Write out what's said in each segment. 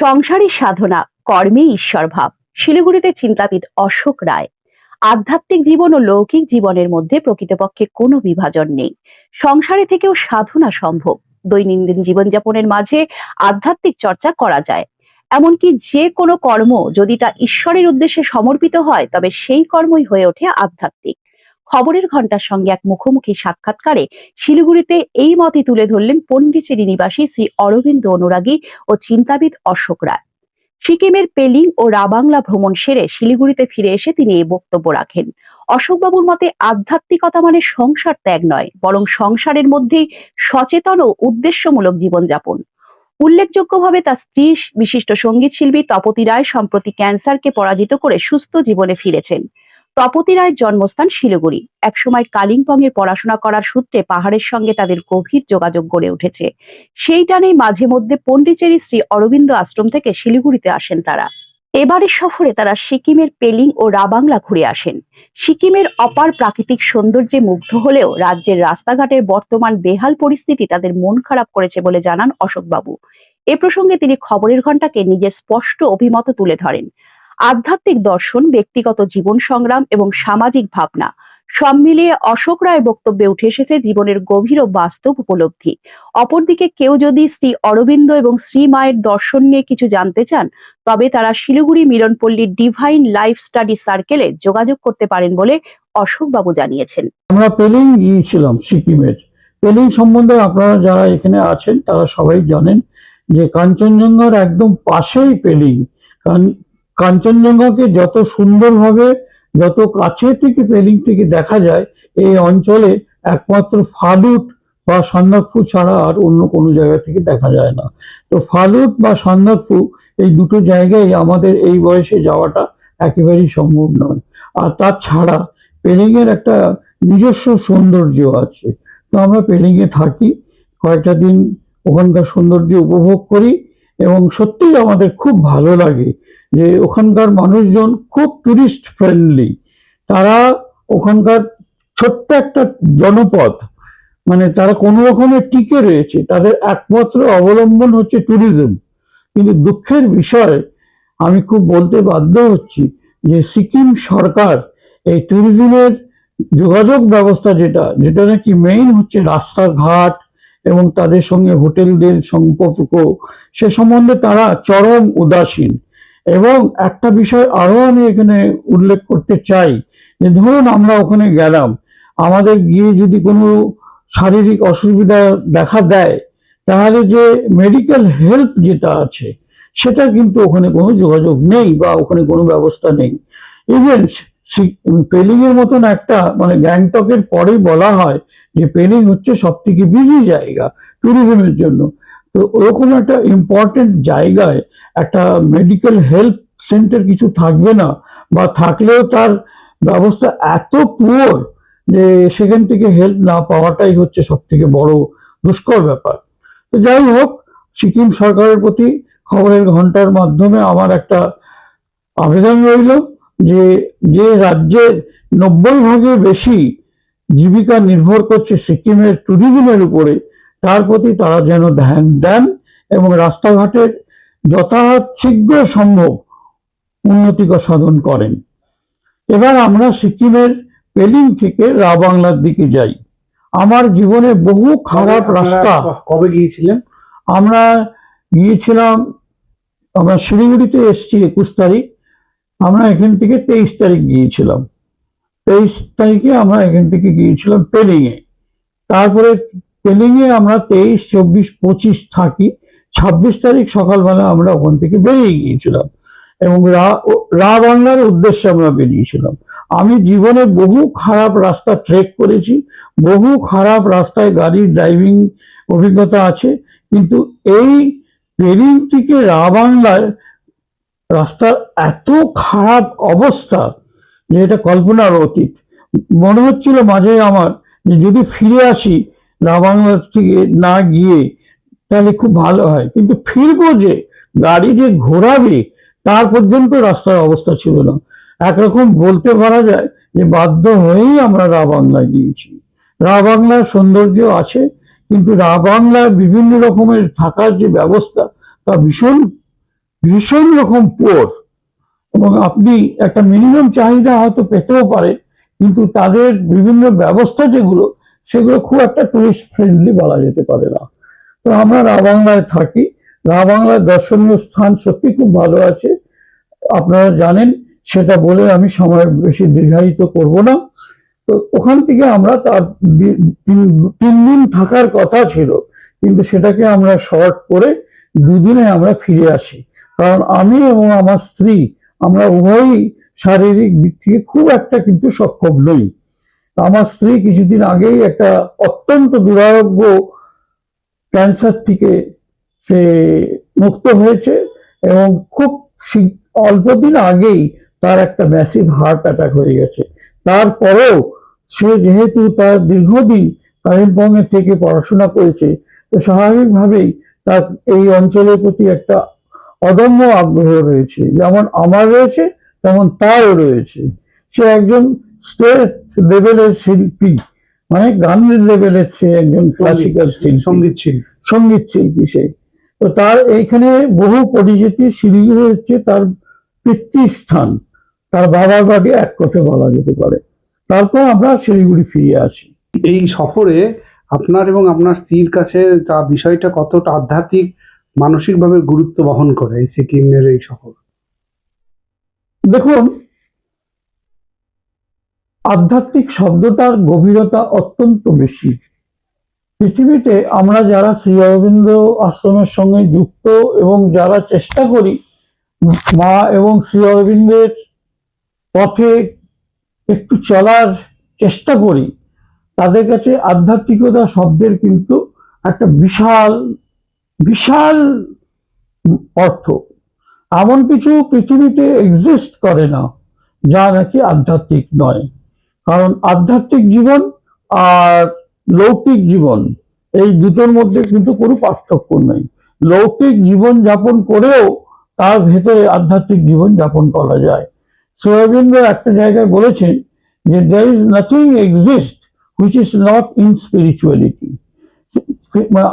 সংসারী সাধনা, কর্মে ঈশ্বর ভাব। শিলিগুড়িতে চিন্তাবিদ অশোক রায়। আধ্যাত্মিক জীবন ও লৌকিক জীবনের মধ্যে প্রকৃতপক্ষে কোনো বিভাজন নেই। সংসারে থেকেও সাধনা সম্ভব। দৈনন্দিন জীবনযাপনের মাঝে আধ্যাত্মিক চর্চা করা যায়। এমনকি যে কোনো কর্ম যদি তা ঈশ্বরের উদ্দেশ্যে সমর্পিত হয়, তবে সেই কর্মই হয়ে ওঠে আধ্যাত্মিক। খবরের ঘণ্টার সঙ্গে এক মুখোমুখি সাক্ষাৎকারে শিলিগুড়িতে এই মতই তুলে ধরলেন পণ্ডিচেরি নিবাসী শ্রী অরবিন্দ অনুরাগী ও চিন্তাবিদ অশোক রায়। সিকিমের পেলিং ও রাবাংলা ভ্রমণ সেরে শিলিগুড়িতে ফিরে এসে তিনি এই বক্তব্য রাখেন। অশোকবাবুর মতে আধ্যাত্মিকতা মানে সংসার ত্যাগ নয়, বরং সংসারের মধ্যেই সচেতন ও উদ্দেশ্যমূলক জীবনযাপন। উল্লেখযোগ্যভাবে তার স্ত্রী বিশিষ্ট সংগীত শিল্পী তপতি রায় সম্প্রতি ক্যান্সারকে পরাজিত করে সুস্থ জীবনে ফিরেছেন। তপতি রায়ের জন্মস্থান শিলিগুড়ি। একসময় কালিম্পংয়ে পড়াশোনা করার সূত্রে পাহাড়ের সঙ্গে তাদের গভীর যোগাযোগ গড়ে উঠেছে। সেই টানেই মাঝে মধ্যে পণ্ডিচেরি শ্রী অরবিন্দ আশ্রম থেকে শিলিগুড়িতে আসেন তারা। এবারের সফরে তারা সিকিমের পেলিং ও রাবাংলা ঘুরে আসেন। সিকিমের অপার প্রাকৃতিক সৌন্দর্যে মুগ্ধ হলেও রাজ্যের রাস্তাঘাটের বর্তমান বেহাল পরিস্থিতি তাদের মন খারাপ করেছে বলে জানান অশোকবাবু। এ প্রসঙ্গে তিনি খবরের ঘন্টাকে নিজের স্পষ্ট অভিমত তুলে ধরেন। আধ্যাত্মিক দর্শন, ব্যক্তিগত জীবন সংগ্রাম এবং সামাজিক ভাবনা। সব মিলিয়ে অশোক রায়ের বক্তব্যে উঠে এসেছে জীবনের গভীর ও বাস্তব উপলব্ধি। অপরদিকে কেউ যদি শ্রী অরবিন্দ এবং শ্রী মায়ের দর্শন নিয়ে কিছু জানতে চান, তবে তারা শিলিগুড়ি মিলনপল্লীর ডিভাইন লাইফ স্টাডি সার্কেলে যোগাযোগ করতে পারেন বলে অশোকবাবু জানিয়েছেন। আমরা পেলিং গিয়েছিলাম সিকিমের। পেলিং সম্বন্ধে আপনারা যারা এখানে আছেন, তারা সবাই জানেন যে কাঞ্চনজঙ্ঘার একদম পাশেই পেলিং কাঞ্চনজঙ্ঘাকে যত সুন্দরভাবে যত কাছে থেকে পেলিং থেকে দেখা যায়, এই অঞ্চলে একমাত্র ফালুট বা সান্দাকফু ছাড়া আর অন্য কোনো জায়গা থেকে দেখা যায় না। তো ফালুট বা সান্দাকফু এই দুটো জায়গায় আমাদের এই বয়সে যাওয়াটা একেবারেই সম্ভব নয়। আর তাছাড়া পেলিংয়ের একটা নিজস্ব সৌন্দর্য আছে। তো আমরা পেলিংয়ে থাকি, কয়েকটা দিন ওখানকার সৌন্দর্য উপভোগ করি এবং সত্যিই আমাদের খুব ভালো লাগে যে ওখানকার মানুষজন খুব টুরিস্ট ফ্রেন্ডলি তারা ওখানকার ছোট্ট একটা জনপদ মানে তারা কোনো রকমে টিকে রয়েছে, তাদের একমাত্র অবলম্বন হচ্ছে ট্যুরিজম কিন্তু দুঃখের বিষয়, আমি খুব বলতে বাধ্য হচ্ছি যে সিকিম সরকার এই ট্যুরিজমের যোগাযোগ ব্যবস্থা যেটা যেটা নাকি মেইন হচ্ছে রাস্তাঘাট এবং তাদের সঙ্গে হোটেলদের সম্পর্ক, সে সম্বন্ধে তারা চরম উদাসীন। এবং একটা বিষয় আরও আমি এখানে উল্লেখ করতে চাই যে ধরুন আমরা ওখানে গেলাম, আমাদের গিয়ে যদি কোনো শারীরিক অসুবিধা দেখা দেয়, তাহলে যে মেডিকেল হেল্প যেটা আছে সেটা কিন্তু ওখানে কোনো যোগাযোগ নেই বা ওখানে কোনো ব্যবস্থা নেই। ইভেন পেলিং এর মতন একটা মানে গ্যাংটকের পরেই বলা হয় যে পেলিং হচ্ছে সব থেকে বিজি জায়গা ট্যুরিজমের জন্য। তো ওরকম একটা ইম্পর্টেন্ট জায়গায় একটা মেডিকেল হেল্প সেন্টার কিছু থাকবে না বা থাকলেও তার ব্যবস্থা এত পুয়োর যে সেখান থেকে হেল্প না পাওয়াটাই হচ্ছে সব থেকে বড় দুষ্কর ব্যাপার। তো যাই হোক, সিকিম সরকারের প্রতি খবরের ঘণ্টার মাধ্যমে আমার একটা আবেদন রইল। যে যে রাজ্যের নব্বই ভাগের বেশি জীবিকা নির্ভর করছে সিকিমের ট্যুরিজমের উপরে তার প্রতি তারা যেন ধ্যান দেন এবং রাস্তাঘাটের যথাযথ শীঘ্র সম্ভব উন্নতি সাধন করেন। এবার আমরা সিকিমের পেলিং থেকে রা বাংলার দিকে যাই। আমার জীবনে বহু খারাপ রাস্তা কবে গিয়েছিলেন? আমরা গিয়েছিলাম আমরা শিলিগুড়িতে এসছি একুশ তারিখ। আমরা এখান থেকে তেইশ তারিখ গিয়েছিলাম। তেইশ তারিখে আমরা এখান থেকে গিয়েছিলাম পেলিংয়ে তারপরে পেলিংয়ে আমরা তেইশ, চব্বিশ, পঁচিশ থাকি। ছাব্বিশ তারিখ সকালবেলা আমরা ওখান থেকে বেরিয়ে গিয়েছিলাম এবং রা বাংলার উদ্দেশ্যে আমরা বেরিয়েছিলাম। আমি জীবনে বহু খারাপ রাস্তা ট্রেক করেছি, বহু খারাপ রাস্তায় গাড়ির ড্রাইভিং অভিজ্ঞতা আছে, কিন্তু এই পেরিং থেকে রা বাংলার রাস্তার এত খারাপ অবস্থা যে এটা কল্পনার অতীত। মনে হচ্ছিল মাঝে আমার যে যদি ফিরে আসি রা বাংলা থেকে না গিয়ে, তাহলে খুব ভালো হয়। কিন্তু ফিরবো যে, গাড়ি যে ঘোরাবে, তার পর্যন্ত রাস্তার অবস্থা ছিল না। একরকম বলতে পারা যায় যে বাধ্য হয়েই আমরা রা বাংলা গিয়েছি। রা বাংলার সৌন্দর্য আছে, কিন্তু রা বাংলার বিভিন্ন রকমের থাকার যে ব্যবস্থা, তা ভীষণ ভীষণ রকম পোর এবং আপনি একটা মিনিমাম চাহিদা হয়তো পেতেও পারেন কিন্তু তাদের বিভিন্ন ব্যবস্থা যেগুলো, সেগুলো খুব একটা টুরিস্ট ফ্রেন্ডলি বলা যেতে পারে না। তো আমরা রাবাংলায় থাকি। রাবাংলার দর্শনীয় স্থান সত্যি খুব ভালো আছে। আপনারা জানেন, সেটা বলে আমি সময় বেশি দীর্ঘায়িত করব না। তো ওখান থেকে আমরা তার তিন দিন থাকার কথা ছিল, কিন্তু সেটাকে আমরা শর্ট করে দুদিনে আমরা ফিরে আসি। কারণ আমি এবং আমার স্ত্রী, আমরা উভয়ই শারীরিক দিক থেকে খুব একটা কিন্তু সক্ষম নই। আমার স্ত্রী কিছুদিন আগেই একটা অত্যন্ত দুরারোগ্য ক্যান্সার থেকে সে মুক্ত হয়েছে এবং খুব অল্প দিন আগেই তার একটা ম্যাসিভ হার্ট অ্যাটাক হয়ে গেছে। তারপরেও সে যেহেতু তার দীর্ঘদিন কালিম্পংয়ের থেকে পড়াশোনা করেছে, তো স্বাভাবিকভাবেই তার এই অঞ্চলের প্রতি একটা অদম্য আগ্রহ রয়েছে। যেমন আমার রয়েছে তেমন তারও রয়েছে। সে একজন স্টেট লেভেলের শিল্পী। মানে গানের লেভেলের সে একজন ক্লাসিক্যাল শিল্পী। সংগীত শিল্পী। সংগীত শিল্পী সে। তো তার এইখানে বহু পরিচিতি শিলিগুড়ি হচ্ছে তার পিতৃস্থান। তার বাবার বাড়ি এক কথা বলা যেতে পারে। তারপর আমরা শিলিগুড়ি ফিরে আসি। এই সফরে আপনার এবং আপনার স্ত্রীর কাছে তা বিষয়টা কতটা আধ্যাত্মিক মানসিকভাবে গুরুত্ব বহন করে এই সিকিমের এই সফর দেখুন, আধ্যাত্মিক শব্দটার গভীরতা অত্যন্ত বেশি। পৃথিবীতে আমরা যারা শ্রী অরবিন্দ আশ্রমের সঙ্গে যুক্ত এবং যারা চেষ্টা করি, মা এবং শ্রী অরবিন্দের পথে একটু চলার চেষ্টা করি, তাদের কাছে আধ্যাত্মিকতা শব্দের কিন্তু একটা বিশাল বিশাল অর্থ। এমন কিছু পৃথিবীতে এক্সিস্ট করে না, যা নাকি আধ্যাত্মিক নয়। কারণ আধ্যাত্মিক জীবন আর লৌকিক জীবন, এই দুটোর মধ্যে কিন্তু কোনো পার্থক্য নেই। লৌকিক জীবন যাপন করেও তার ভেতরে আধ্যাত্মিক জীবন যাপন করা যায়। সৌরবিন্দ একটা জায়গায় বলেছেন যে, there is nothing exist which is not in spirituality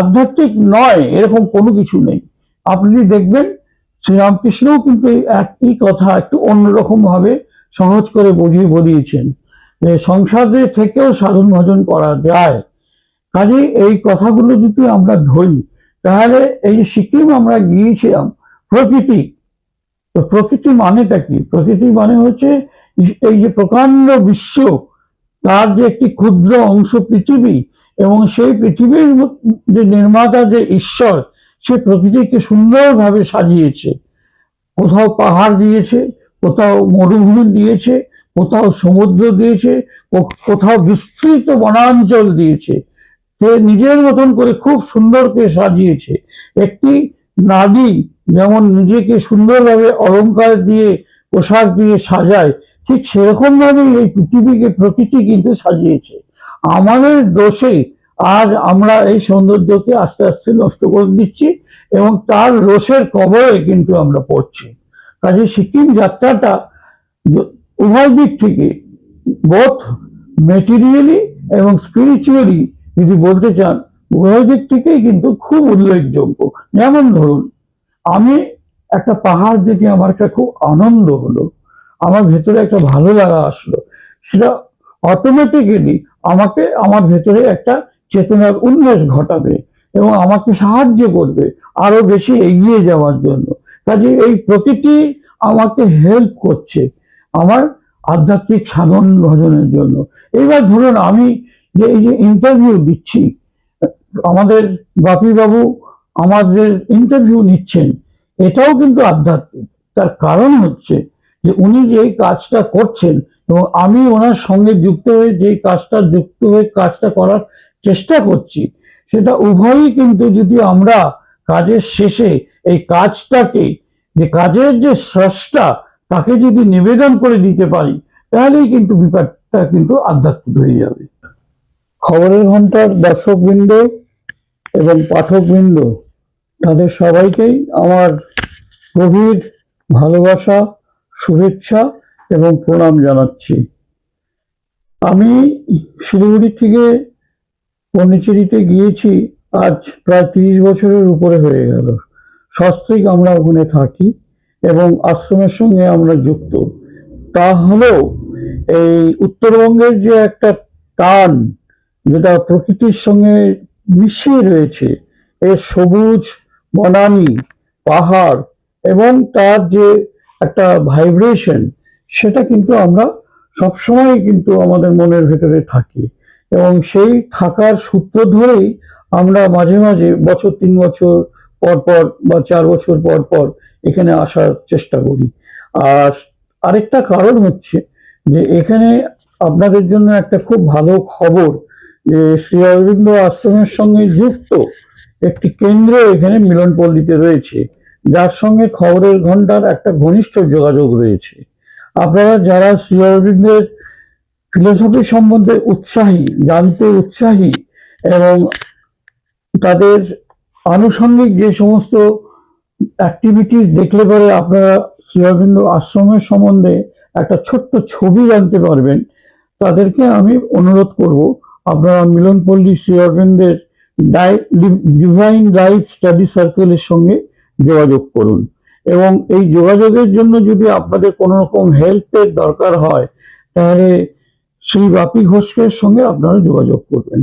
আধ্যাত্মিক নয়, এরকম কোনো কিছু নেই। আপনি দেখবেন, শ্রীরামকৃষ্ণও কিন্তু একই কথা একটু অন্যরকম ভাবে সহজ করে বুঝিয়ে বলিয়েছেন সংসারে থেকেও সাধন ভজন করা যায়। কাজে এই কথাগুলো যদি আমরা ধরি, তাহলে এই যে সিকিম আমরা গিয়েছিলাম, প্রকৃতি। তো প্রকৃতি মানেটা কি? প্রকৃতি মানে হচ্ছে এই যে প্রকাণ্ড বিশ্ব, তার যে একটি ক্ষুদ্র অংশ পৃথিবী এবং সেই পৃথিবীর যে নির্মাতা, যে ঈশ্বর, সে প্রকৃতিকে সুন্দরভাবে সাজিয়েছে। কোথাও পাহাড় দিয়েছে, কোথাও মরুভূমি দিয়েছে, কোথাও সমুদ্র দিয়েছে কোথাও বিস্তৃত বনাঞ্চল দিয়েছে। সে নিজের মতন করে খুব সুন্দর করে সাজিয়েছে। একটি নারী যেমন নিজেকে সুন্দরভাবে অলংকার দিয়ে, পোশাক দিয়ে সাজায়, ঠিক সেরকম ভাবেই এই পৃথিবীকে প্রকৃতি কিন্তু সাজিয়েছে। আমাদের দোষে আজ আমরা এই সৌন্দর্যকে আস্তে আস্তে নষ্ট করে দিচ্ছি এবং তার রোষের কবরে কিন্তু আমরা পড়ছি। কাজে সিকিম যাত্রাটা উভয় দিক থেকে বোথ মেটেরিয়ালি এবং স্পিরিচুয়ালি যদি বলতে চান, উভয় দিক থেকেই কিন্তু খুব উল্লেখযোগ্য। যেমন ধরুন, আমি একটা পাহাড় দেখে আমার একটা খুব আনন্দ হলো। আমার ভেতরে একটা ভালো লাগা আসলো। সেটা অটোমেটিক্যালি আমাকে আমার ভেতরে একটা চেতনার উন্মেষ ঘটাবে এবং আমাকে সাহায্য করবে আরও বেশি এগিয়ে যাওয়ার জন্য। কাজে এই প্রকৃতি আমাকে হেল্প করছে আমার আধ্যাত্মিক সাধন ভজনের জন্য। এইবার ধরুন আমি যে এই যে ইন্টারভিউ দিচ্ছি, আমাদের বাপিবাবু আমাদের ইন্টারভিউ নিচ্ছেন, এটাও কিন্তু আধ্যাত্মিক। তার কারণ হচ্ছে যে উনি যে কাজটা করছেন এবং আমি ওনার সঙ্গে যুক্ত হয়ে যে কাজটা, যুক্ত হয়ে কাজটা করার চেষ্টা করছি, সেটা উভয়ই কিন্তু যদি আমরা কাজের শেষে এই কাজটাকে, যে কাজের যে স্রষ্টা, তাকে যদি নিবেদন করে দিতে পারি, তাহলেই কিন্তু ব্যাপারটা কিন্তু আধ্যাত্মিক হয়ে যাবে। খবরের ঘণ্টার দর্শকবৃন্দ এবং পাঠকবৃন্দ, তাদের সবাইকেই আমার গভীর ভালোবাসা, শুভেচ্ছা এবং প্রণাম জানাচ্ছি। আমি শিলিগুড়ি থেকে পন্ডিচেরিতে গিয়েছি, আজ প্রায় তিরিশ বছরের উপরে হয়ে গেল। সস্ত্রীক আমরা ওখানে থাকি এবং আশ্রমের সঙ্গে আমরা যুক্ত। তা হলেও এই উত্তরবঙ্গের যে একটা টান যেটা প্রকৃতির সঙ্গে মিশিয়ে রয়েছে এর সবুজ বনানী, পাহাড় এবং তার যে একটা ভাইব্রেশন সেটা কিন্তু আমরা সবসময় কিন্তু আমাদের মনের ভেতরে থাকি। এবং সেই থাকার সূত্র ধরেই আমরা মাঝে মাঝে বছর তিন বছর পর পর বা চার বছর পর পর এখানে আসার চেষ্টা করি। আর আরেকটা কারণ হচ্ছে যে এখানে আপনাদের জন্য একটা খুব ভালো খবর যে শ্রী অরবিন্দ আশ্রমের সঙ্গে যুক্ত একটি কেন্দ্র এখানে মিলনপল্লীতে রয়েছে। যার সঙ্গে খবরের ঘণ্টার একটা ঘনিষ্ঠ যোগাযোগ রয়েছে। আপনারা যারা শ্রী অরবিন্দের ফিলোসফি সম্বন্ধে উৎসাহী, জানতে উৎসাহী এবং তাদের আনুষঙ্গিক যে সমস্ত অ্যাক্টিভিটিস দেখলে পরে আপনারা শ্রী অরবিন্দ আশ্রমের সম্বন্ধে একটা ছোট্ট ছবি জানতে পারবেন, তাদেরকে আমি অনুরোধ করব, আপনারা মিলনপল্লী শ্রী অরবিন্দের ডিভাইন লাইফ স্টাডি সার্কেলের সঙ্গে যোগাযোগ করুন। এবং এই যোগাযোগের জন্য যদি আপনাদের কোনো রকম হেল্পের দরকার হয়, তাহলে শ্রী বাপি ঘোষকের সঙ্গে আপনারা যোগাযোগ করবেন।